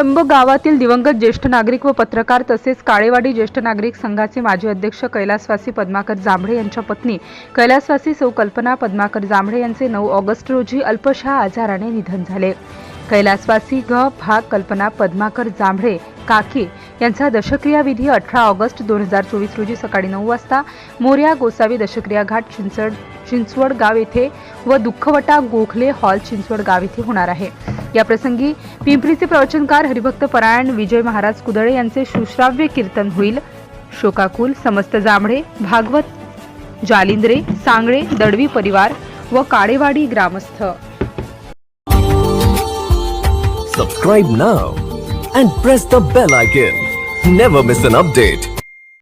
व गावातील दिवंगत ज्येष्ठ नागरिक व पत्रकार तसेच काळेवाडी ज्येष्ठ नागरिक संघाचे माजी अध्यक्ष कैलासवासी पद्माकर जांभळे यांच्या पत्नी कैलासवासी सौ कल्पना पद्माकर जांभळे यांचे नऊ ऑगस्ट रोजी अल्पशा आजाराने निधन झाले. कैलासवासी ग. भाग कल्पना पद्माकर जांभळे काकी यांचा दशक्रियाविधी अठरा ऑगस्ट दोन हजार चोवीस रोजी सकाळी नऊ वाजता मोर्या गोसावी दशक्रिया घाट चिंचड चिंचवड गाव येथे व दुःखवटा गोखले हॉल चिंचवड गाव येथे होणार आहे. याप्रसंगी पिंपरीचे प्रवचनकार हरिभक्त परायण विजय महाराज कुदळे यांचे सुश्राव्य कीर्तन होईल. शोकाकुल समस्त जांभळे भागवत जालिंद्रे सांगळे दडवी परिवार व काळेवाडी ग्रामस्थ. Subscribe now and press the bell icon never miss an update